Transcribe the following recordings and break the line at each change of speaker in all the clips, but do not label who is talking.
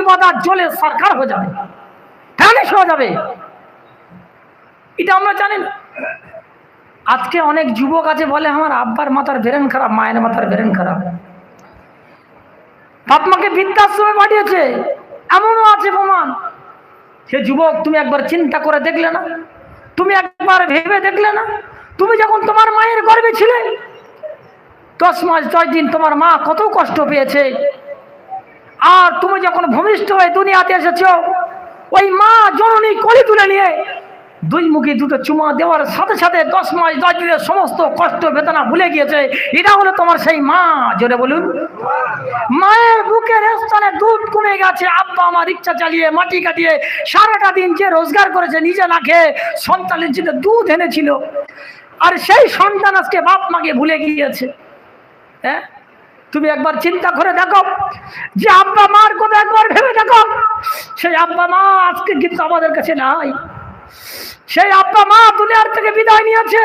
ইবাদত জ্বলে সরকার হয়ে যাবে। ভ্যানিশ হয়ে যাবে। এটা আমরা জানি আজকে অনেক যুবক আছে বলে, আমার আব্বার মাথার বেরেন খারাপ, মায়ের মাথার বেরেন খারাপ। বাপ মাকে বৃদ্ধাশ্রমে পাঠিয়েছে। এমনও আছে প্রমাণ। সে যুবক, তুমি একবার চিন্তা করে দেখলে না। তুমি একবার ভেবে দেখলে না। তুমি যখন তোমার মায়ের গর্বে ছিলে, দশ মাস, দশ দিন তোমার মা কত কষ্ট পেয়েছে। আর তুমি যখন ভূমিষ্ঠ হয়ে দুনিয়াতে এসেছ, ওই মা জননী কলি তুলে নিয়ে দুই মুখে দুটো চুমা দেওয়ার সাথে সাথে দশ মাস দশ দিনের সমস্ত কষ্ট, বেদনা ভুলে গিয়েছে। এটা হলো তোমার সেই মা, জোরে বলুন। মায়ের বুকের স্থানে দুধ কমে গেছে। আব্বা আমার ইচ্ছা চালিয়ে মাটি কাটিয়ে সারাটা দিন যে রোজগার করেছে, নিজে না খেয়ে সন্তানের জন্য দুধ এনেছিল। আর সেই সন্তান আজকে বাপ মাকে ভুলে গিয়েছে। হ্যাঁ? তুমি একবার চিন্তা করে দেখো যে আব্বা মার কথা একবার ভেবে দেখো। সেই আব্বা মা আজকে কিন্তু আমাদের কাছে নাই। সেই আব্বা মা দুনিয়ার থেকে বিদায় নিয়েছে।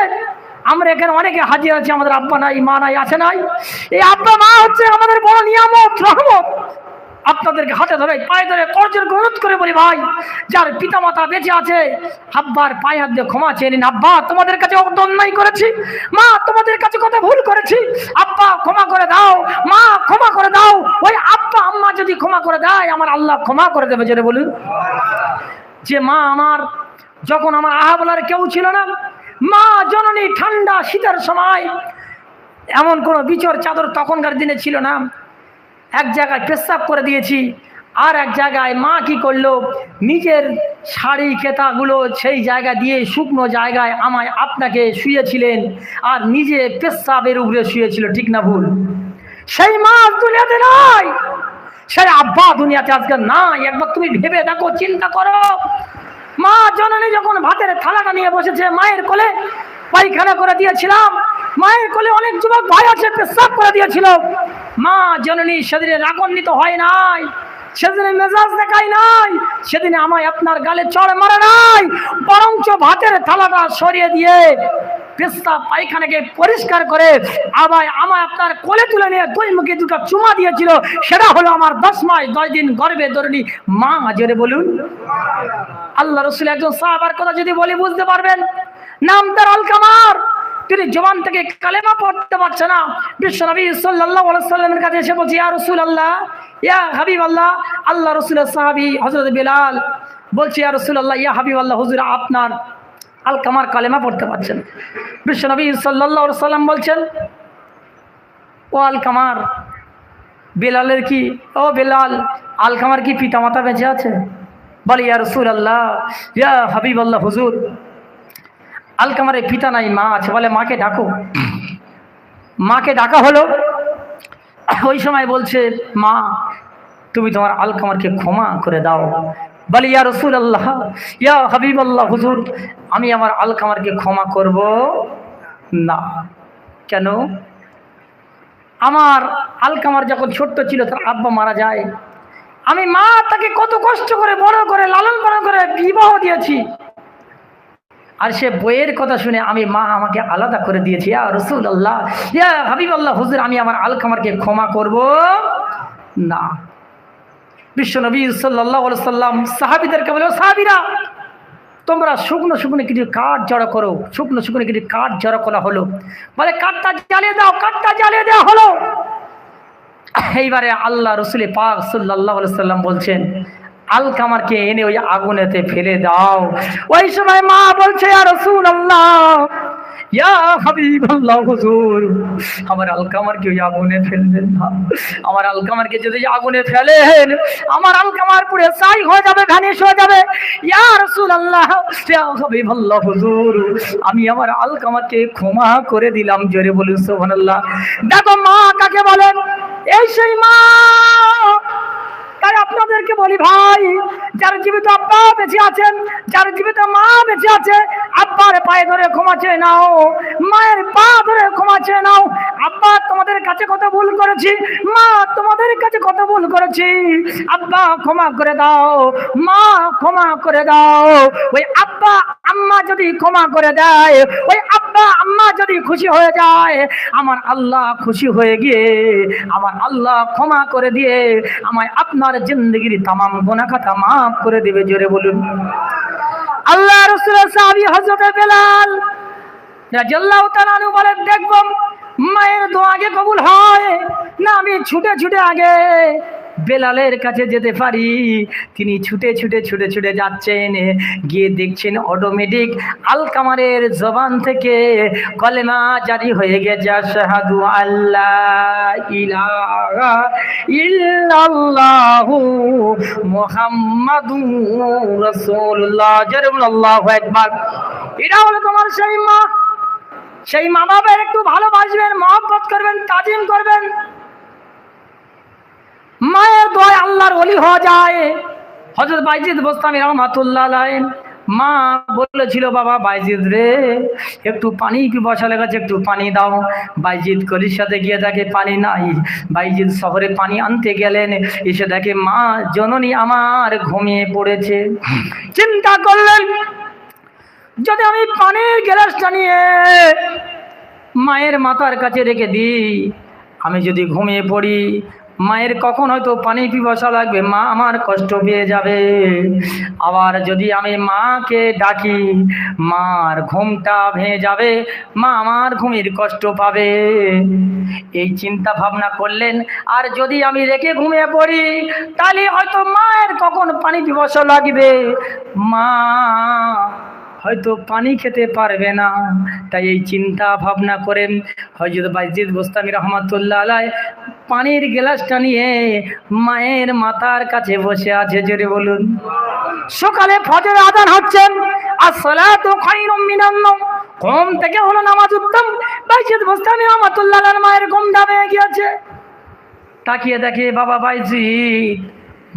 আমরা এখানে অনেকে হাজির আছি, আমাদের আব্বা নাই, মা নাই, আছে নাই। এই আব্বা মা হচ্ছে আমাদের বড় নিয়ামত, রহমত। আপনাদেরকে হাতে ধরে, পায়ে ধরে, কর্জের অনুরোধ করে বলি ভাই, যার পিতা মাতা বেঁচে আছে, আব্বার পায়ে হাত দিয়ে ক্ষমা চেয়ে নিন। আব্বা, তোমাদের কাছে অন্যায় করেছি। মা, তোমাদের কাছে কত ভুল করেছি। আব্বা, ক্ষমা করে দাও। মা, ক্ষমা করে দাও। ওই আব্বা, আম্মা যদি ক্ষমা করে দেয়, আমার আল্লাহ ক্ষমা করে দেবে যেটা বলুন। যে মা আমার, যখন আমার আহা বলার কেউ ছিল না, মা জননী ঠান্ডা শীতের সময়, এমন কোনো বিচর চাদর তখনকার দিনে ছিল না। এক জায়গায় পেশাব করে দিয়েছি। আর এক জায়গায় মা কি করল? নিজের শাড়ি, কেতাগুলো সেই জায়গা দিয়ে শুকনো জায়গায় আমায় আপনাকে শুয়েছিলেন আর নিজে পেশাবের উপরে শুয়েছিল, ঠিক না ভুল? সেই মা দুনিয়াতে নাই। সেই আব্বা দুনিয়াতে আজকে নাই। একবার তুমি ভেবে দেখো, চিন্তা করো। মা জননী যখন ভাতের থালাটা নিয়ে বসেছে, মায়ের কোলে পায়খানা করে দিয়েছিলাম। মায়ের কোলে অনেক যুবক ভাই আছে, পেশাব করে দিয়েছিল। মা জননী সেদিনে রাগান্বিত হয় নাই, সেদিনে মেজাজ দেখায় নাই, সেদিনে আমায় আপনার গালে চড় মারে নাই, বরঞ্চ ভাতের থালাটা সরিয়ে দিয়ে পেস্তা পায়খানাকে পরিষ্কার করে আবার আমায় আপনার কোলে তুলে নিয়ে দুই মুখে দুটো চুমা দিয়েছিল। সেটা হলো আমার দশ মাস, দশ দিন গর্বে ধরনি। মা, জোরে বলুন। আল্লাহ রসুল একজন সাহাবার কথা যদি বলি, বুঝতে পারবেন? নাম তার আল কামার। তিনি জবান থেকে কালেমা পড়তে পারছে না। বিশ্বনবী সাল্লাল্লাহু আলাইহি সাল্লামের কাছে এসে বলছি, ইয়া রাসূল আল্লাহ ইয়া হাবিব আল্লাহ আল্লাহ রসুলের সাহাবী হজরত বিলাল। বলছি, ইয়া রাসূল আল্লাহ ইয়া হাবিব আল্লাহ হুজুর আপনার আল কামার কালেমা পড়তে পারছেন। বিশ্বনবী সাল্লাল্লাহু আলাইহি সাল্লাম বলছেন, ও আল কামার, বেলালের কি, ও বেলাল, আল কামার কি পিতামাতা বেঁচে আছে? বলে, ইয়া রসুল আল্লাহ ইয়া হাবিব আল্লাহ হুজুর আলকামারের পিতা নাই, মা আছে বলে মাকে ডাকো। মাকে ডাকা হলো। ওই সময় বলছে, মা, তুমি তোমার আলকামারকে ক্ষমা করে দাও। বলে, ইয়া রসুল আল্লাহ ইয়া হাবিব আল্লাহ হুজুর, আমি আমার আলকামারকে ক্ষমা করব না। কেন? আমার আলকামার যখন ছোট্ট ছিল, তার আব্বা মারা যায়। আমি মা তাকে কত কষ্ট করে, বড় করে, লালন পালন করে বিবাহ দিয়েছি। আর সে বইয়ের কথা শুনে আমি মা আমাকে আলাদা করে দিয়েছি, ইয়া রসুল আল্লাহ ইয়া হাবিব আল্লাহ হুজুর, আমি আমার আল আলকামারকে ক্ষমা করব? না। বিশ্বনবী সাল্লাহ সাল্লাম সাহাবিদেরকে বলে, "ও সাহাবিরা, তোমরা শুকনো শুকনো কিছু কাঠ জড়ো করো, শুকনো শুকনো কিছু কাঠ জড়ো করা হলো। বলে, কাঠটা জ্বালিয়ে দাও, কাঠটা জ্বালিয়ে দেওয়া হলো। এইবারে আল্লাহ রসুল পাক সাল্লাহ সাল্লাম বলছেন আল কামারকে এনে ওই আগুনেতে ফেলে দাও। ওই সময় মা বলছে আর রসুল আল্লাহ আমার আলকামারকে ওই আগুনে আলকামারকে আগুনে ফেলেন, আমার আলকামার হয়ে যাবে হয়ে যাবে। আমি আমার আলকামারকে ক্ষমা করে দিলাম, জোরে বলুন সুবহানাল্লাহ। দেখো মা কাকে বলেন? এই সেই মা! তাই আপনাদেরকে বলি ভাই, যার জীবিত আব্বা বেঁচে আছেন, যার জীবিত মা বেঁচে আছে, আব্বার পায়ে ধরে ক্ষমা চেয়ে নাও, মায়ের পা ধরে ক্ষমা চেয়ে নাও। আব্বা, তোমাদের কাছে কত ভুল করেছি? মা, তোমাদের কাছে কত ভুল করেছি? আব্বা, ক্ষমা করে দাও, মা, ক্ষমা করে দাও। ওই আব্বা, আম্মা যদি ক্ষমা করে দেয়, ওই আব্বা বাবা আম্মা যদি খুশি হয়ে যায়, আমার আল্লাহ খুশি হয়ে গিয়ে, আমার আল্লাহ ক্ষমা করে দিয়ে আমায় আপনার জিন্দগির তামাম গোনাখাতা মাফ করে দেবে, জোরে বলুন। আল্লাহ রসুলের সাহাবী হযরত বেলাল রাদিয়াল্লাহু তাআলা আনহু বলেন, দেখব, মায়ের দোয়া আগে কবুল হয়, না আমি ছুটে ছুটে আগে বেলালের কাছে যেতে পারি। তিনি ছুটে ছুটে ছুটে ছুটে যাচ্ছেন, গিয়ে দেখছেন অটোমেটিক আলকামারের জবান থেকে কলেমা জারি হয়ে গেছে। সেই মা। সেই মা বাবার একটু ভালোবাসবেন, মহব্বত করবেন, তাজিম করবেন। মায়ের দোয়ায় আল্লাহর অলি হওয়া যায়। হজরত বাইজিদ বোস্তামি রহমাতুল্লাহ মা বলেছিল, বাবা বাইজিদ রে, একটু পানি বসা লেগেছে একটু পানি দাও। বাইজিদ কলির সাথে গিয়ে দেখে পানি নাই। বাইজিদ শহরে পানি আনতে গেলেন। এসে দেখে মা জননী আমার ঘুমিয়ে পড়েছে। চিন্তা করলেন, যদি আমি পানির গ্লাসটা নিয়ে মায়ের মাথার কাছে রেখে দিই, আমি যদি ঘুমিয়ে পড়ি মায়ের কখন হয়তো পানি পিপাসা লাগবে, মা আমার কষ্ট পেয়ে যাবে। আবার যদি আমি মাকে ডাকি, মার ঘুমটা ভেঙে যাবে, মা আমার ঘুমের কষ্ট পাবে। এই চিন্তা ভাবনা করলেন, আর যদি আমি রেখে ঘুমিয়ে পড়ি, তাহলে হয়তো মায়ের কখন পানি পিপাসা লাগবে? মা হয়তো পানি খেতে পারবে না। তাই এই চিন্তা ভাবনা করেন হজরত বাইজিদ গোস্তামি রহমাতুল্লাহ আলাই পানির গ্লাসটা নিয়ে মায়ের মাথার কাছে বসে আছে, জোরে বলুন। সকালে ফজর আদান হচ্ছেন আর সালাতু খায়রুম মিনান নাওম। ঘুম থেকে হলো নামাজ উত্তম। বাইজিদ গোস্তামি রহমাতুল্লাহ মায়ের ঘুম দাবে গিয়েছে। তাকিয়ে দেখে বাবা বাইজিদ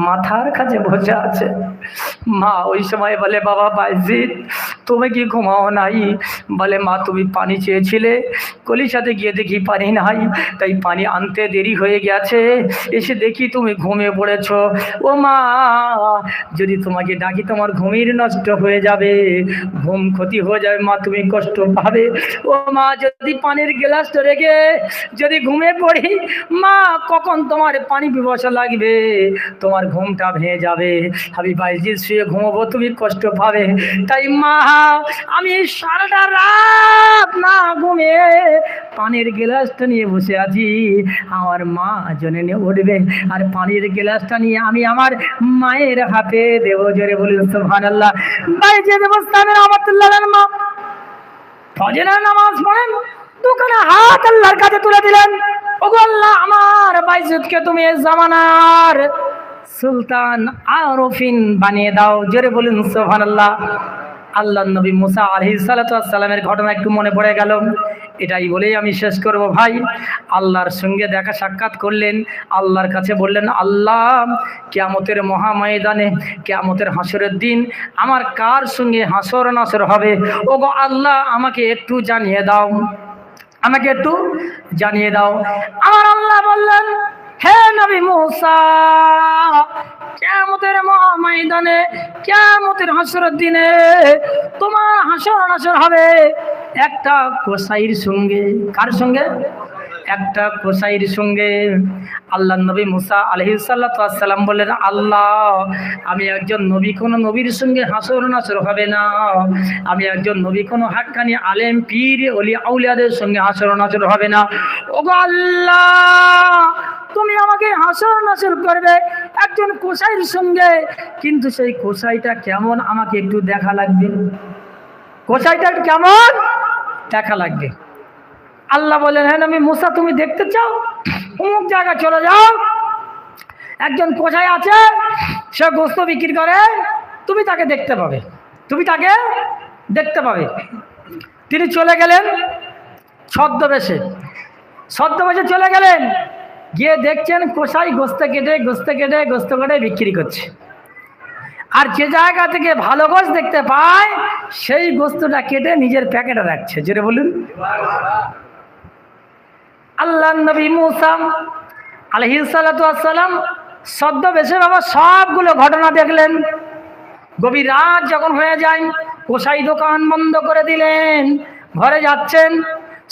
মাথার কাছে বসে আছে। মা ওই সময় বলে, বাবা বাইজিৎ তুমি কি ঘুমাও নাই? বলে মা তুমি পানি চেয়েছিলে। সাথে গিয়ে দেখি পানি নাই। তাই পানি আনতে দেরি হয়ে গেছে। এসে দেখি তুমি ঘুমিয়ে পড়েছ। ও মা যদি তোমাকে ডাকি তোমার ঘুমির নষ্ট হয়ে যাবে। ঘুম ক্ষতি হয়ে যাবে মা তুমি কষ্ট পাবে। ও মা যদি পানির গ্লাসটা রেখে যদি ঘুমে পড়ি মা কখন তোমার পানি পিপাসা লাগবে? তোমার ঘুমটা ভেঙে যাবে। আমি বাইজিৎ শুয়ে ঘুমাবো তুমি কষ্ট পাবে। তাই মা আমি সারাটা রাত না ঘুমিয়ে পানির গ্লাসটা নিয়ে বসে আছি। আমার মা জনে নিয়ে উঠবে। আর পানির গ্লাসটা নিয়ে আমি আমার মায়ের হাতে দেবো জোরে বলি সুহান আল্লাহ বাইজিৎ মুস্তামের রহমতুল্লাহ মা। ফজরের নামাজ পড়েন দোকানে হাত আল্লাহর কাছে তুলে দিলেন। ওগো আল্লাহ, আমার বাইজুদকে তুমি জামানার সুলতান আরফিন বানিয়ে দাও, জোরে বলুন, সুবহানাল্লাহ। আল্লাহ নবী মুসা আলহি সালামের ঘটনা একটু মনে পড়ে গেল। এটাই বলেই আমি শেষ করব ভাই। আল্লাহর সঙ্গে দেখা সাক্ষাৎ করলেন, আল্লাহর কাছে বললেন, আল্লাহ, কেয়ামতের মহাময়দানে, কেয়ামতের হাসরের দিন আমার কার সঙ্গে হাসর নাসর হবে? ও গো আল্লাহ, আমাকে একটু জানিয়ে দাও। আমাকে একটু জানিয়ে দাও। আমার আল্লাহ বললেন, হে নবী মুসা কেমতের মহামাইদানে কেমতের হাসরের দিনে তোমার হাসর নাসর হবে একটা কোসাইর সঙ্গে। কার সঙ্গে? একটা কোসাইর সঙ্গে আল্লাহ নবী মুসা আলহিসাল্লাম বললেন, আল্লাহ, আমি একজন নবী, কোনো নবীর সঙ্গে হাসর নাসর হবে না। আমি একজন নবী, কোনো হাক্কানি আলেম, পীর অলি আউলিয়াদের সঙ্গে হাসর নাসর হবে না। ওগো আল্লাহ, তুমি আমাকে হাসর নাসর করবে একজন কোসাইর সঙ্গে। কিন্তু সেই কোসাইটা কেমন আমাকে একটু দেখা লাগবে? কোসাইটা কেমন? দেখা লাগবে। আল্লাহ বলেন হ্যাঁ আমি মুসা, তুমি দেখতে চাও? অমুক জায়গায় চলে যাও। একজন কোথায় আছে? সে গোস্ত বিক্রি করে। তুমি তাকে দেখতে পাবে। তুমি তাকে দেখতে পাবে। তিনি চলে গেলেন ছদ্মবেশে। ছদ্মবেশে চলে গেলেন। গিয়ে দেখছেন কোষাই গোস্ত কেটে গোস্ত কেটে গোস্ত কেটে বিক্রি করছে। আর যে জায়গা থেকে ভালো গোস্ত দেখতে পায়, সেই গোস্তটা কেটে নিজের প্যাকেটে রাখছে। যেটা বলুন। আল্লাহ নবী মুসাম আলহিসাল্লাম সদ্য বেশে বাবা সবগুলো ঘটনা দেখলেন। গভীর রাত যখন হয়ে যায়, কোষাই দোকান বন্ধ করে দিলেন, ঘরে যাচ্ছেন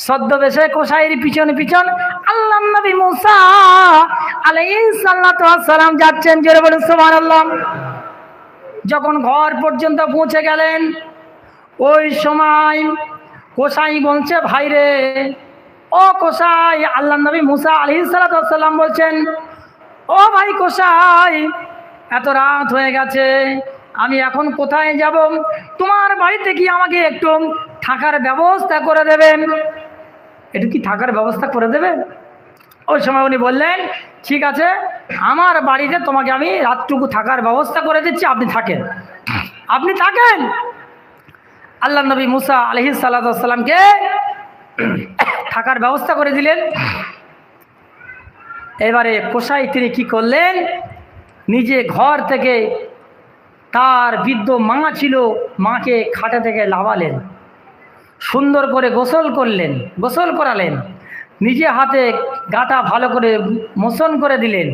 সদ্যবেশে কোসাইয়ের পিছন পিছন আল্লাহ নবী মুসা সালাম যাচ্ছেন, জোরে বলুন সুবহানাল্লাহ। যখন ঘর পর্যন্ত পৌঁছে গেলেন, ওই সময় কোসাই বলছে ভাই রে ও কোসাই আল্লাহ নবী মুসা আলি সালাম বলছেন, ও ভাই কোসাই, এত রাত হয়ে গেছে, আমি এখন কোথায় যাব? তোমার বাড়িতে কি আমাকে একটু থাকার ব্যবস্থা করে দেবেন? একটু কি থাকার ব্যবস্থা করে দেবেন? ওই সময় উনি বললেন, ঠিক আছে, আমার বাড়িতে তোমাকে আমি রাতটুকু থাকার ব্যবস্থা করে দিচ্ছি, আপনি থাকেন। আপনি থাকেন? আল্লাহ নবী মুসা আলহি সাল্লামকে থাকার ব্যবস্থা করে দিলেন। এবারে কোষাই তিনি কি করলেন? নিজে ঘর থেকে তার বৃদ্ধ মা ছিল, মাকে খাটে থেকে লাভালেন। সুন্দর করে গোসল করলেন, গোসল করালেন। নিজে হাতে গাটা ভালো করে মোশন করে দিলেন।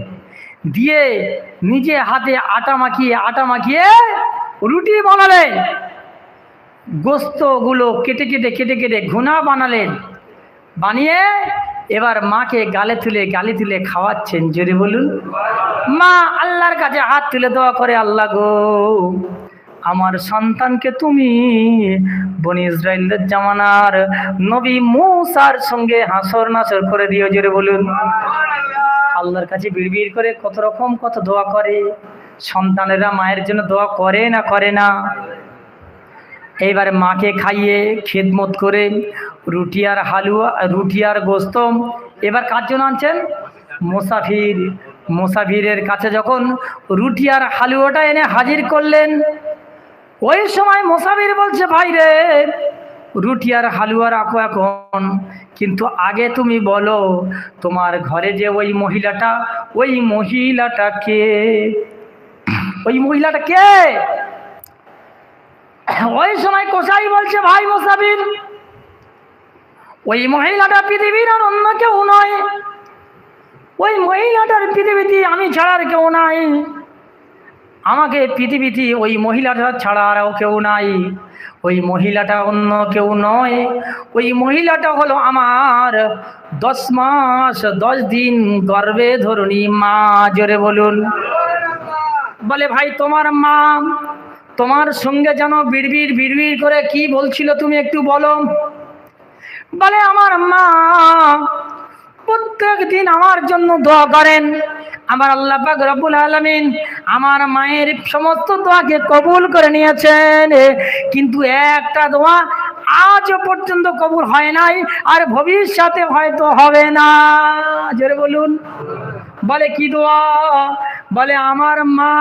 দিয়ে নিজে হাতে আটা মাখিয়ে আটা মাখিয়ে রুটি বানালেন। গোস্তগুলো কেটে কেটে কেটে কেটে ঘুনা বানালেন। বানিয়ে এবার মাকে গালে তুলে গালি তুলে খাওয়াচ্ছেন। জোরে বলুন, মা, আল্লাহর কাছে হাত তুলে দোয়া করে আল্লাহ গো। আমার সন্তানকে তুমি বনি ইসরায়েলের জামানার নবী মূসার সঙ্গে হাসর নাসর করে দিও, জোরে বলুন। আল্লাহর কাছে বিড়বিড় করে কত রকম কত দোয়া করে। সন্তানেরা মায়ের জন্য দোয়া করে না করে না। এইবারে মাকে খাইয়ে খেদমত করে রুটি আর হালুয়া, রুটি আর গোস্ত। এবার কার জন্য আনছেন? মোসাফির। মোসাফিরের কাছে যখন রুটি আর হালুয়াটা এনে হাজির করলেন, ওই সময় মোসাফির বলছে, ভাই রে, রুটি আর হালুয়া রাখো এখন। কিন্তু আগে তুমি বলো, তোমার ঘরে যে ওই মহিলাটা ওই মহিলাটা কে? ওই মহিলাটা কে? ওই সময় কোসাই বলছে, ভাই মোসাফির ওই মহিলাটা পৃথিবীর আর অন্য কেউ নয়। ওই মহিলাটার পৃথিবীতে আমি ছাড়ার কেউ নাই। আমাকে পৃথিবীতে ওই মহিলাটা ছাড়া আর কেউ নাই। ওই মহিলাটা অন্য কেউ নয়। ওই মহিলাটা হলো আমার দশ মাস, দশ দিন গর্বে ধরুনি মা। জোরে বলুন। বলে, ভাই, তোমার মা তোমার সঙ্গে যেন বিড়বিড় বিড়বিড় করে কি বলছিল তুমি একটু বলো। বলে, আমার মা প্রত্যেক দিন আমার জন্য দোয়া করেন। আমার আল্লাহ পাক রব্বুল আলামিন আমার মায়ের সমস্ত দোয়াকে কবুল করে নিয়েছেন। কিন্তু একটা দোয়া আজ পর্যন্ত কবুল হয় নাই আর ভবিষ্যতে হয়তো হবে না। জোরে বলুন। বলে, কি দোয়া? বলে, আমার মা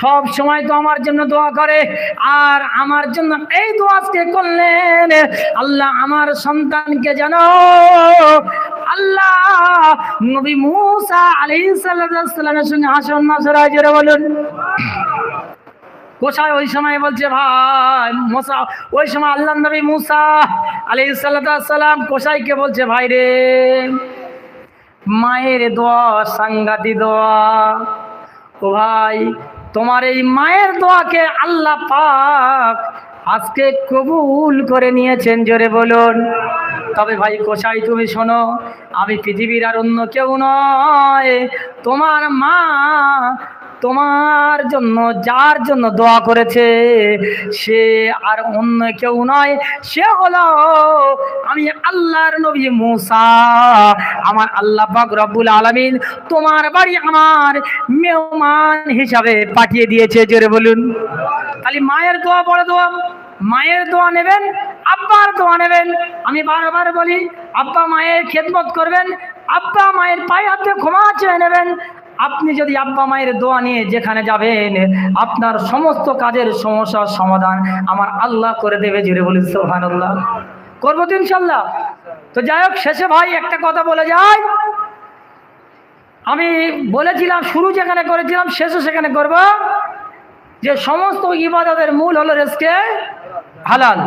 সব সময় তো আমার জন্য দোয়া করে, আর আমার জন্য এই দোয়া আজকে করলেন। আল্লাহ আমার সন্তানকে যেন, আল্লাহ নবী মুসা আলাইহিস সালামের সঙ্গে হাসন নাসরায় জোরে বলুন। কোথায়? ওই সময় বলছে, ভাই মোসা, ওই সময় আল্লাহ নবী মুসা আলাইহিস সাল্লাম কোসাইকে বলছে, ভাই রে মায়ের দোয়া সাংঘাতি দোয়া। ও ভাই, তোমার এই মায়ের দোয়াকে আল্লাহ পাক আজকে কবুল করে নিয়েছেন, জোরে বলুন। তবে ভাই কোষাই তুমি শোনো, আমি পৃথিবীর আর অন্য কেউ নয়। তোমার মা তোমার জন্য, যার জন্য দোয়া করেছে, সে আর অন্য কেউ নয়। সে হলো আমি আল্লাহর নবী মুসা। আমার আল্লাহ পাক রব্বুল আলামিন তোমার বাড়ি আমার মেহমান হিসাবে পাঠিয়ে দিয়েছে, জোরে বলুন। খালি মায়ের দোয়া, বড় দোয়া, মায়ের দোয়া নেবেন, আব্বার দোয়া নেবেন। আমি বারবার বলি, আব্বা মায়ের খেদমত করবেন, আব্বা মায়ের পায়ে হাতে ক্ষমা চেয়ে নেবেন। আপনি যদি আব্বা মায়ের দোয়া নিয়ে যেখানে যাবেন, আপনার সমস্ত কাজের সমস্যার সমাধান আমার আল্লাহ করে দেবে জুড়ে বলি সোহান আল্লাহ করব তো ইনশাল্লাহ তো যাই হোক, শেষে ভাই একটা কথা বলে যাই। আমি বলেছিলাম, শুরু যেখানে করেছিলাম শেষও সেখানে করব। যে সমস্ত ইবাদতের মূল হলো রেসকে হালাল।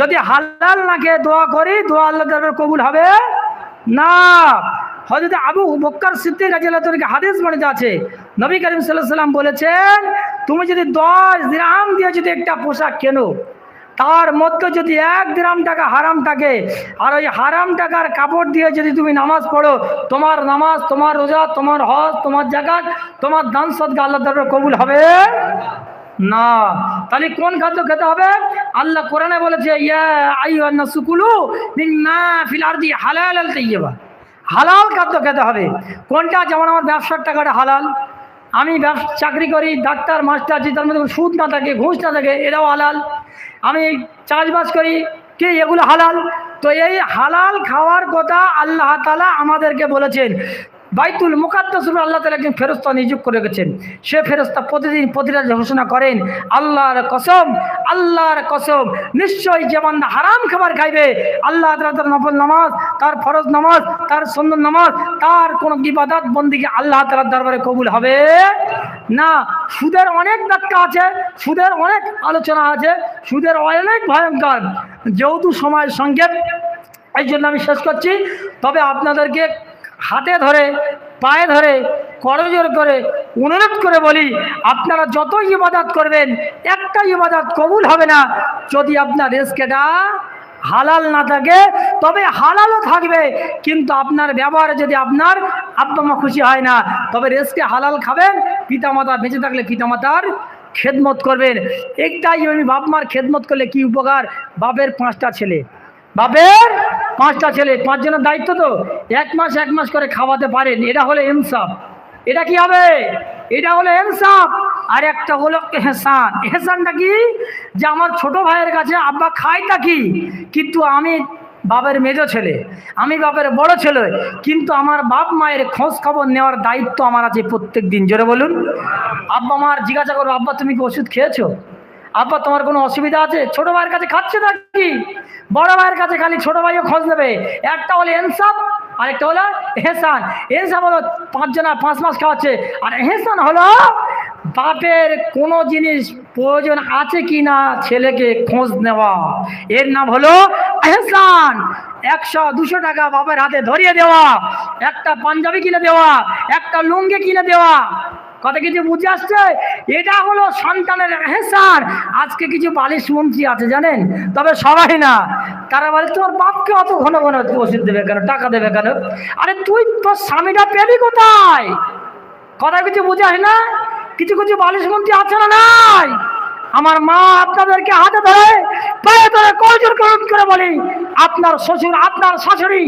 যদি হালাল না খেয়ে দোয়া করি, দোয়া আল্লাহ কবুল হবে না। হযরত আবু বক্কর সিদ্দিক তাআলা হাদিস বর্ণিত আছে। নবী করিম আলাইহি সাল্লাম বলেছেন, তুমি যদি দশ দিরহাম দিয়ে যদি একটা পোশাক কেনো, তার মধ্যে যদি এক গ্রাম টাকা হারাম থাকে, আর ওই হারাম টাকার কাপড় দিয়ে যদি তুমি নামাজ পড়ো, তোমার নামাজ, তোমার রোজা, তোমার হজ, তোমার জাকাত তোমার দান সদকা আল্লাহ দরবারে কবুল হবে? না। তাহলে কোন খাদ্য খেতে হবে? আল্লাহ কোরআনে বলেছে, ইয়া আইয়ুহান নাসুকুলু মিম্মা ফিল আরদি হালালাল তাইয়্যিবা। হালাল খাদ্য খেতে হবে। কোনটা? যেমন আমার ব্যবসার টাকাটা হালাল। আমি চাকরি করি, ডাক্তার, মাস্টার তার মধ্যে সুদ না থাকে, ঘুষ না থাকে, এরাও হালাল। আমি চাষবাস করি, কি এগুলো হালাল? তো এই হালাল খাওয়ার কথা আল্লাহ তালা আমাদেরকে বলেছেন। বাইতুল মুকাদ্দাসুর আল্লাহ তালা একজন ফেরস্তা নিযুক্ত করে রেখেছেন। সে ফেরস্তা প্রতিদিন প্রতিটা ঘোষণা করেন, আল্লাহর কসম আল্লাহর কসম, নিশ্চয়ই যে বান্দা হারাম খাবার খাইবে, আল্লাহ তালা তার নফল নামাজ, তার ফরজ নামাজ, তার সুন্দর নামাজ, তার কোনো ইবাদত বন্দিকে আল্লাহ তালার দরবারে কবুল হবে না। সুদের অনেক ব্যাখ্যা আছে, সুদের অনেক আলোচনা আছে, সুদের অনেক ভয়ঙ্কর। যেহেতু সময় সংক্ষেপ, এই জন্য আমি শেষ করছি। তবে আপনাদেরকে হাতে ধরে, পায়ে ধরে করজোর করে, অনুরোধ করে বলি, আপনারা যত ইবাদত করবেন একটা ইবাদত কবুল হবে না। যদি আপনার রেস্কেটা হালাল না থাকে, তবে হালালও থাকবে, কিন্তু আপনার ব্যবহারে যদি আপনার আব্বা মা খুশি হয় না, তবে রেস্কে হালাল খাবেন, পিতামাতা বেঁচে থাকলে পিতামাতার খেদমত করবেন। একটাই আমি বাপ মার খেদমত করলে কি উপকার? বাপের পাঁচটা ছেলে। বাপের পাঁচটা ছেলে, পাঁচজনের দায়িত্ব তো। এক মাস এক মাস করে খাওয়াতে পারেন। এটা হলো এমসাফ এটা কি হবে? এটা হলো এমসাফ আর একটা হলো এহসান। হেসানটা কি? যে আমার ছোট ভাইয়ের কাছে, আব্বা তা কি? কিন্তু আমি বাপের মেজো ছেলে, আমি বাপের বড় ছেলে, কিন্তু আমার বাপ মায়ের খোঁজ খবর নেওয়ার দায়িত্ব আমার আছে প্রত্যেক দিন জোরে বলুন। আব্বা মার জিজ্ঞাসা করো, আব্বা, তুমি কি ওষুধ খেয়েছো? আব্বা, তোমার কোনো অসুবিধা আছে? ছোট ভাইয়ের কাছে খাচ্ছে না কি বড় ভাইয়ের কাছে খালি ছোট ভাইও খোঁজ নেবে। একটা হলো এনসাফ, আরেকটা হলো এহসান। এহসান হলো পাঁচজনা পাঁচ মাস খাওয়াচ্ছে। আর এহসান হলো বাপের কোনো জিনিস প্রয়োজন আছে কি না ছেলেকে খোঁজ নেওয়া। এর নাম হলো এহসান। একশো, দুশো টাকা বাপের হাতে ধরিয়ে দেওয়া। একটা পাঞ্জাবি কিনে দেওয়া। একটা লুঙ্গি কিনে দেওয়া। কথা কিছু বুঝে আসছে? এটা হলো সন্তানের এহসান আজকে কিছু বালিশ মন্ত্রী আছে, জানেন? তবে সবাই না। তারা বলে তোমার বাপকে অত ঘন ঘন ওষুধ দেবে কেন? টাকা দেবে কেন? আরে, তুই তোর স্বামীটা পেলি কোথায়? কথা কিছু বুঝে আসে না? কিছু কিছু বালিশ মন্ত্রী আছে না নাই? আমার মা আপনাদেরকে হাতে ধরে পায়ে ধরে কয়জোর করুন করে বলি, আপনার শ্বশুর, আপনার শাশুড়ি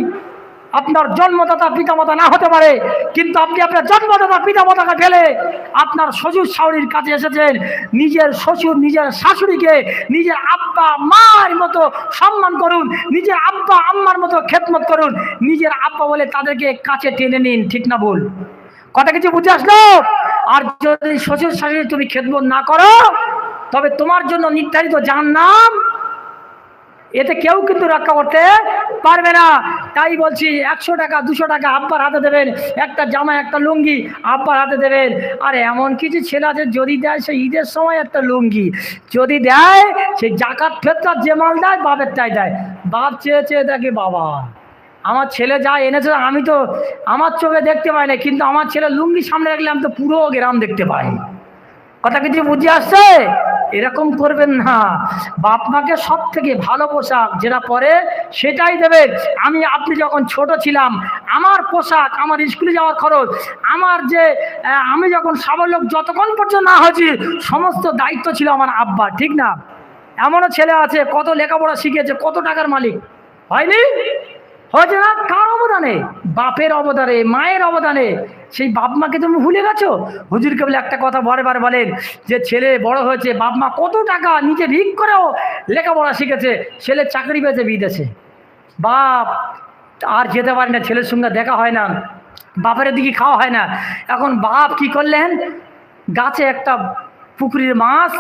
আপনার জন্মদাতা পিতামাতা না হতে পারে, কিন্তু আপনি আপনার জন্মদাতা পিতামাতাকে ফেলে আপনার শ্বশুর শাশুড়ির কাছে এসেছেন। নিজের শ্বশুর, নিজের শাশুড়িকে নিজের আব্বা, মার মতো সম্মান করুন, নিজের আব্বা, আম্মার মতো খেদমত করুন, নিজের আব্বা বলে তাদেরকে কাছে টেনে নিন, ঠিক না ভুল? কথা কিছু বুঝে আসলো? আর যদি শ্বশুর শাশুড়ি তুমি খেদমত না করো, তবে তোমার জন্য নির্ধারিত যার নাম এতে কেউ কিন্তু রক্ষা করতে পারবে না। তাই বলছি, একশো টাকা, দুশো টাকা আব্বার হাতে দেবেন। একটা জামা একটা লুঙ্গি আব্বার হাতে দেবেন। আর এমন কিছু ছেলে আছে, যদি দেয় সে ঈদের সময় একটা লুঙ্গি। যদি দেয় সেই জাকাত ফেরতার যে মাল দেয়, বাপের তাই দেয়। বাপ চেয়ে চেয়ে দেখে বাবা। আমার ছেলে যা এনেছে, আমি তো আমার চোখে দেখতে পাই না, কিন্তু আমার ছেলে লুঙ্গি সামনে রাখলে আমি তো পুরো গ্রাম দেখতে পাই। কথা কিছু বুঝে আসছে? এরকম করবেন না। বাপ মাকে সব থেকে ভালো পোশাক যেটা পরে সেটাই দেবেন আমি, আপনি যখন ছোট ছিলাম, আমার পোশাক, আমার স্কুলে যাওয়ার খরচ, আমার যে আমি যখন সাবলক যতক্ষণ পর্যন্ত না হয়েছি, সমস্ত দায়িত্ব ছিল আমার আব্বা ঠিক না? এমনও ছেলে আছে, কত লেখাপড়া শিখেছে, কত টাকার মালিক। হয়নি? না কার অবদানে? বাপের অবদানে, মায়ের অবদানে। সেই বাপ মাকে তুমি ভুলে গেছো? হুজুরকে বলে একটা কথা বারবার বলেন যে, ছেলে বড় হয়েছে, বাপ মা কত টাকা নিজে ভিক করেও লেখাপড়া শিখেছে, ছেলে চাকরি পেয়েছে বিদেশে। বাপ, আর যেতে পারে না, ছেলের সঙ্গে দেখা হয় না, বাপের দিকে খাওয়া হয় না। এখন বাপ কি করলেন? গাছে একটা পুকুরের মাছ,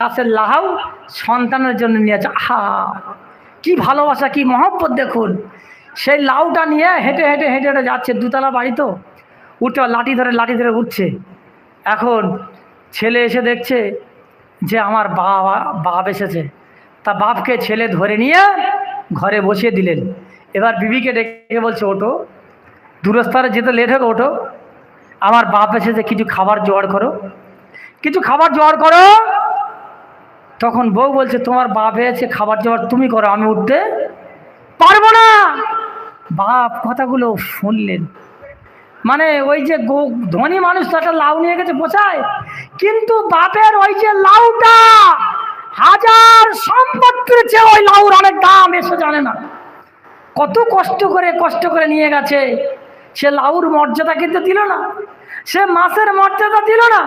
গাছের লাহাও সন্তানের জন্য নিয়েছে আহা! কি ভালোবাসা, কি মহব্বত দেখুন। সেই লাউটা নিয়ে হেঁটে হেঁটে হেঁটে হেঁটে যাচ্ছে, দুতলা বাড়ি তো। উঠে লাঠি ধরে লাঠি ধরে উঠছে এখন ছেলে এসে দেখছে যে আমার বাবা, বাপ এসেছে। তা বাপকে ছেলে ধরে নিয়ে ঘরে বসিয়ে দিলেন। এবার বিবিকে ডেকে বলছে ওটো দূরস্থানে যেতে লেট হবে ওটো আমার বাপ এসেছে, কিছু খাবার জোগাড় করো। কিছু খাবার জোগাড় করো। তখন বউ বলছে, তোমার বাপ হয়েছে খাবার দাবার তুমি করো, আমি উঠতে পারব না। বাপ, কথাগুলো শুনলেন। মানে ওই যে ধনী মানুষ তো একটা লাউ নিয়ে গেছে বোঝায় কিন্তু বাপের ওই যে লাউটা হাজার সম্পত্তির চেয়ে ওই লাউর অনেক দাম এসে জানে না। কত কষ্ট করে কষ্ট করে নিয়ে গেছে। সে লাউর মর্যাদা কিন্তু দিল না। সে মাছের মর্যাদা দিল না।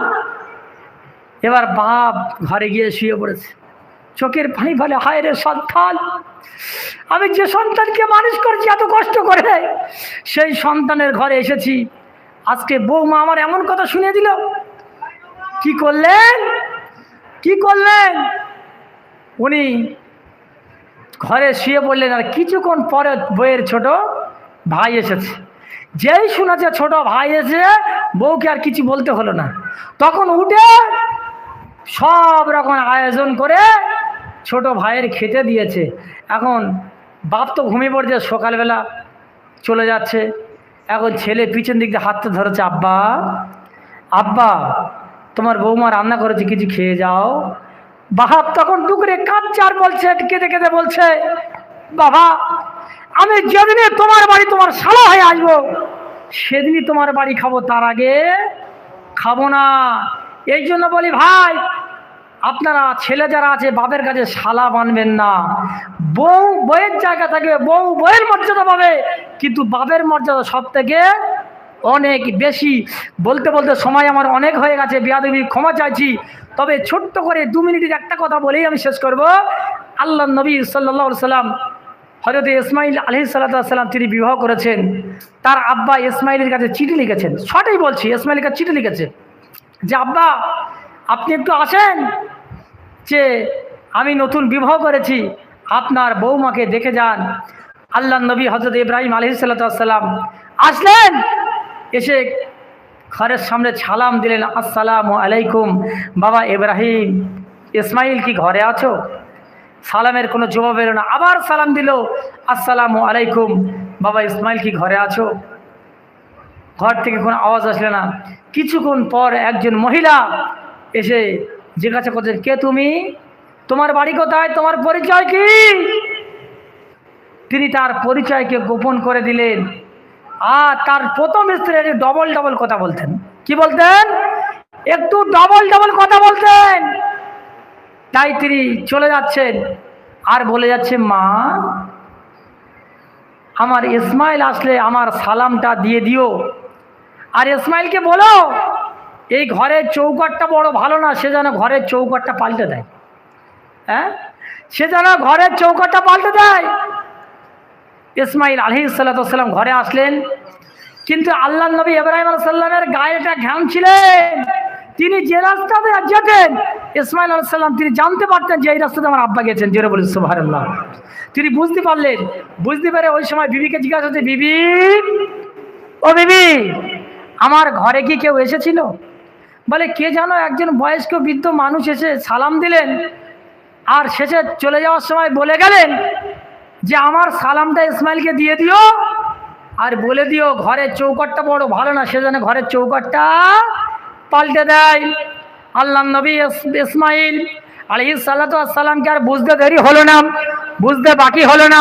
এবার বাপ ঘরে গিয়ে শুয়ে পড়েছে। চোখের পানি ফেলে হায় রে সন্তান, আমি যে সন্তানকে মানুষ করছি, এত কষ্ট করে সেই সন্তানের ঘরে এসেছি। আজকে বৌমা আমার এমন কথা শুনে দিল, কি করলেন? কি করলেন? উনি ঘরে শুয়ে পড়লেন, আর কিছুক্ষণ পরে বইয়ের ছোট ভাই এসেছে। যেই শুনেছে ছোট ভাই এসে বউকে আর কিছু বলতে হলো না। তখন উঠে সব রকম আয়োজন করে ছোট ভাইয়ের খেতে দিয়েছে। এখন বাপ তো ঘুমিয়ে পড়ছে, সকালবেলা চলে যাচ্ছে। এখন ছেলে পিছন দিক দিয়ে হাতটা ধরেছে, আব্বা আব্বা, তোমার বৌমা রান্না করেছে, কিছু খেয়ে যাও। বাহাব তখন টুকরে আর বলছে, কেঁদে কেঁদে বলছে, বাবা, আমি যেদিনে তোমার বাড়ি তোমার শালা হয়ে আসব, সেদিনই তোমার বাড়ি খাব, তার আগে খাব না। এই জন্য বলি, ভাই আপনারা ছেলে যারা আছে, বাপের কাছে শালা বানবেন না। বউ বইয়ের জায়গা থাকবে বউ বইয়ের মর্যাদা পাবে, কিন্তু বাপের মর্যাদা সব থেকে অনেক বেশি। বলতে বলতে সময় আমার অনেক হয়ে গেছে, বিয়াদবি ক্ষমা চাইছি। তবে ছোট্ট করে দু মিনিটের একটা কথা বলেই আমি শেষ করব। আল্লাহ নবী সাল্লা সাল্লাম হজরত ইসমাইল আলহি সাল্লাম তিনি বিবাহ করেছেন। তার আব্বা ইসমাইলের কাছে চিঠি লিখেছেন। সঠিক বলছি, ইসমাইলের কাছে চিঠি লিখেছে যে, আব্বা, আপনি একটু আসেন যে আমি নতুন বিবাহ করেছি, আপনার বৌমাকে দেখে যান। আল্লাহ নবী হজরত ইব্রাহিম আলহি সাল্লাম আসলেন। এসে ঘরের সামনে সালাম দিলেন, আসসালামু আলাইকুম বাবা ইব্রাহিম, ইসমাইল কি ঘরে আছো? সালামের কোনো জবাব এলো না। আবার সালাম দিল, আসসালামু আলাইকুম বাবা ইসমাইল কি ঘরে আছো? ঘর থেকে কোনো আওয়াজ আসলে না। কিছুক্ষণ পর একজন মহিলা এসে জিজ্ঞাসা করছেন কে তুমি? তোমার বাড়ি কোথায়? তোমার পরিচয় কি? তিনি তার পরিচয়কে গোপন করে দিলেন। আর তার প্রথম স্ত্রী ডবল ডবল কথা বলতেন। কি বলতেন? একটু ডবল ডবল কথা বলতেন। তাই তিনি চলে যাচ্ছেন। আর বলে যাচ্ছে, মা, আমার ইসমাইল আসলে আমার সালামটা দিয়ে দিও। আর ইসমাইলকে বলো এই ঘরের চৌকাটটা বড় ভালো না, সে যেন ঘরের চৌকাটটা পাল্টে দেয়। হ্যাঁ? সে যেন ঘরের চৌকাটটা পাল্টে দেয়। ইসমাইল আলহি সাল্লাম ঘরে আসলেন। কিন্তু আল্লাহ নবী ইব্রাহিম সাল্লামের গায়ে একটা ঘ্যাম ছিলেন। তিনি যে রাস্তাতে যেতেন, ইসমাইল আলাইসাল্লাম তিনি জানতে পারতেন যে এই রাস্তাতে আমার আব্বা গেছেন, জেরে বলে সুবাহান্লাহ তিনি বুঝতে পারলেন, বুঝতে পারে ওই সময় বিবিকে জিজ্ঞাসা হচ্ছে বিবি, ও বিবি, আমার ঘরে কি কেউ এসেছিল? বলে, কে জানো, একজন বয়স্ক বৃদ্ধ মানুষ এসে সালাম দিলেন আর শেষে চলে যাওয়ার সময় বলে গেলেন যে, আমার সালামটা ইসমাইলকে দিয়ে দিও আর বলে দিও, ঘরের চৌকাটটা বড় ভালো না সেজন্য ঘরের চৌকাটটা পাল্টে দেয়। আল্লাহ নবী ইসমাইল আলী আর বুঝতে দেরি হলো না? বুঝতে বাকি হলো না?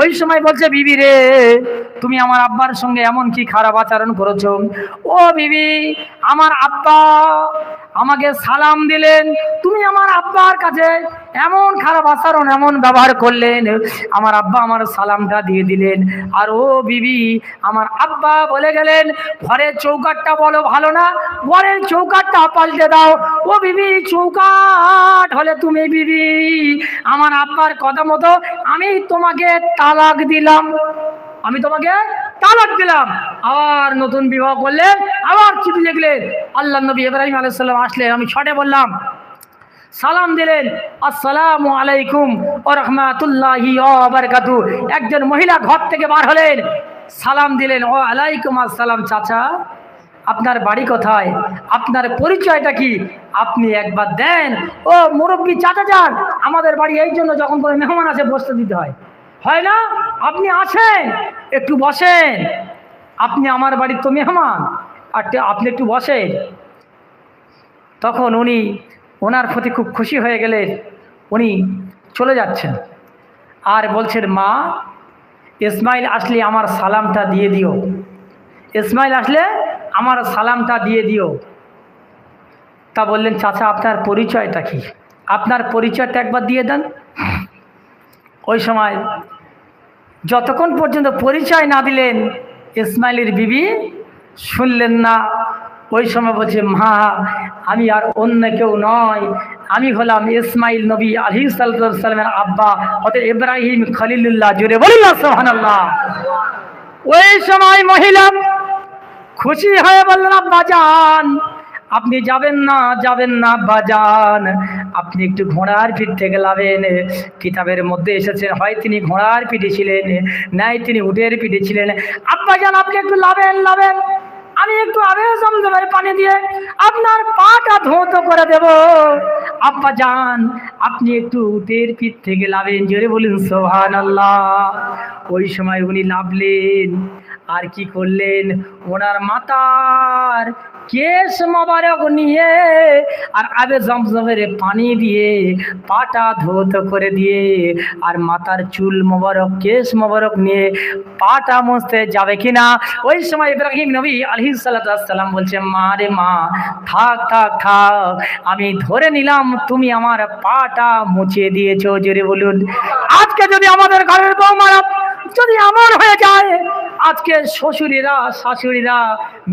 ওই সময় বলছে, বিবি রে, তুমি আমার আব্বার সঙ্গে এমন কি খারাপ আচরণ করেছ? ও বিবি, আমার আব্বা আমাকে সালাম দিলেন। তুমি আমার আব্বার কাছে এমন খারাপ আচরণ, এমন ব্যবহার করলেন, আমার আব্বা আমার সালামটা দিয়ে দিলেন। আর ও বিবি আমার আব্বা বলে গেলেন, ঘরের চৌকাটটা বলো, ভালো না? ঘরের চৌকাটটা পাল্টে দাও। ও বিবি চৌকাট হলে তুমি বিবি, আমার আব্বার কথা মতো আমি তোমাকে তালাক দিলাম। আমি তোমাকে তালাক দিলাম। আবার নতুন বিবাহ করলেন, আবার চিঠি লিখলেন। আল্লাহ নবী ইব্রাহিম আলাইসাল্লাম আসলেন। আমি ছটে বললাম সালাম দিলেন, আসসালামু আলাইকুম ও রহমাতুল্লাহি বারকাতু। একজন মহিলা ঘর থেকে বার হলেন, সালাম দিলেন ও আলাইকুম আসসালাম চাচা, আপনার বাড়ি কোথায়? আপনার পরিচয়টা কি? আপনি একবার দেন। ও মুরব্বী চাচা যান, আমাদের বাড়ি এই জন্য যখন কোনো মেহমান আছে বসতে দিতে হয়। হয় না? আপনি আছেন একটু বসেন। আপনি আমার বাড়ির তো মেহমান, আর আপনি একটু বসেন। তখন উনি ওনার প্রতি খুব খুশি হয়ে গেলে উনি চলে যাচ্ছেন। আর বলছেন, মা, ইসমাইল আসলে আমার সালামটা দিয়ে দিও। ইসমাইল আসলে আমার সালামটা দিয়ে দিও। তা বললেন, চাচা, আপনার পরিচয়টা কি? আপনার পরিচয়টা একবার দিয়ে দেন। ওই সময় যতক্ষণ পর্যন্ত পরিচয় না দিলেন, ইসমাইলের বিবি শুনলেন না। ওই সময় বলছে, মা, আমি আর অন্য কেউ নয়। আমি হলাম ইসমাইল নবী আলি সাল্লামের আব্বা অত ইব্রাহিম খলিলুল্লাহ। জুড়ে বলিল সোহানাল্লাহ ওই সময় মহিলা খুশি হয়ে বললেন, আব্বা, যান। আপনি যাবেন না যাবেন না বাজান আপনি একটু ঘোড়ার পিঠ থেকে লাভেন কিতাবের মধ্যে এসেছেন, হয় তিনি ঘোড়ার পিঠে ছিলেন, নাই তিনি উটের পিঠে ছিলেন। আব্বা, যান, আপনি একটু লাভেন লাভেন। আমি একটু আবেশ জমজমের পানি দিয়ে আপনার পাটা ধৌত করে দেব। আব্বা যান, আপনি একটু উটের পিঠ থেকে লাভেন, জোরে বলুন সোহান আল্লাহ ওই সময় উনি লাভলেন। আর কি করলেন? ওনার মাতার কেশ মোবারক নিয়ে আর আবে জমজমের পানি দিয়ে পাটা ধৌত করে দিয়ে আর মাথার চুল মোবারক কেশ মোবারক নিয়ে পাটা মুছতে যাবে কিনা? ওই সময় ইব্রাহিম নবী আলহি সাল্লাম বলছে, মা রে মা, থাক থাক থাক, আমি ধরে নিলাম, তুমি আমার পাটা মুছিয়ে দিয়েছ। জোরে বলুন, আজকে যদি আমাদের ঘরের বৌমারা যদি আমার হয়ে যায়, আজকে শ্বশুরিরা, শাশুড়িরা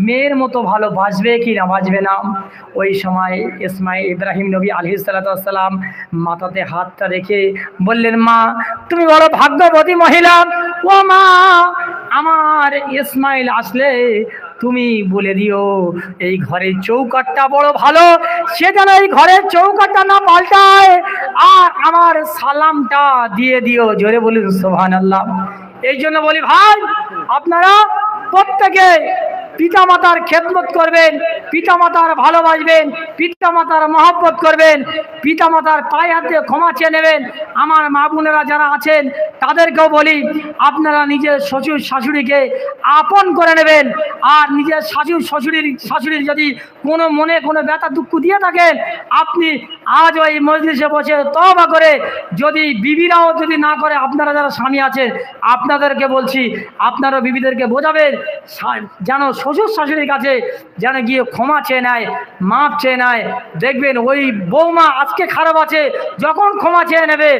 মেয়ের মতো ভালো বাঁচবে কি নামাজবে না? ওই সময় ইসমাইল ইব্রাহিম নবী আলহি সাল্লাম মাথাতে হাতটা রেখে বললেন, মা, তুমি বড় ভাগ্যবতী মহিলা। ও মা, আমার ইসমাইল আসলে তুমি বলে দিও, এই ঘরের চৌকাটটা বড় ভালো। সে যেন এই ঘরের চৌকাটটা না পাল্টায়। আর আমার সালামটা দিয়ে দিও। জোরে বলুন সোহান আল্লাহ এই জন্য বলি, ভাই, আপনারা প্রত্যেকে পিতা মাতার খেদমত করবেন পিতা মাতার ভালোবাসবেন পিতা মাতার মহব্বত করবেন পিতা মাতার পায়ে হাতে ক্ষমা চেয়ে নেবেন। আমার মা বোনেরা যারা আছেন, তাদেরকেও বলি, আপনারা নিজের শ্বশুর শাশুড়িকে আপন করে নেবেন। আর নিজের শাশুর শ্বশুরির, শাশুড়ির যদি কোনো মনে কোনো ব্যথা, দুঃখ দিয়ে থাকেন, আপনি আজ ওই মজলিসে বসে তবা করে যদি বিবিরাও যদি না করে, আপনারা যারা স্বামী আছেন, আপনাদেরকে বলছি, আপনারা বিবিদেরকে বোঝাবেন যেন শ্বশুর শাশুড়ির কাছে যেন গিয়ে ক্ষমা চেয়ে নেয়, মাপ চেয়ে নেয়, দেখবেন ওই বৌমা আজকে খারাপ আছে, যখন ক্ষমা চেয়ে নেবে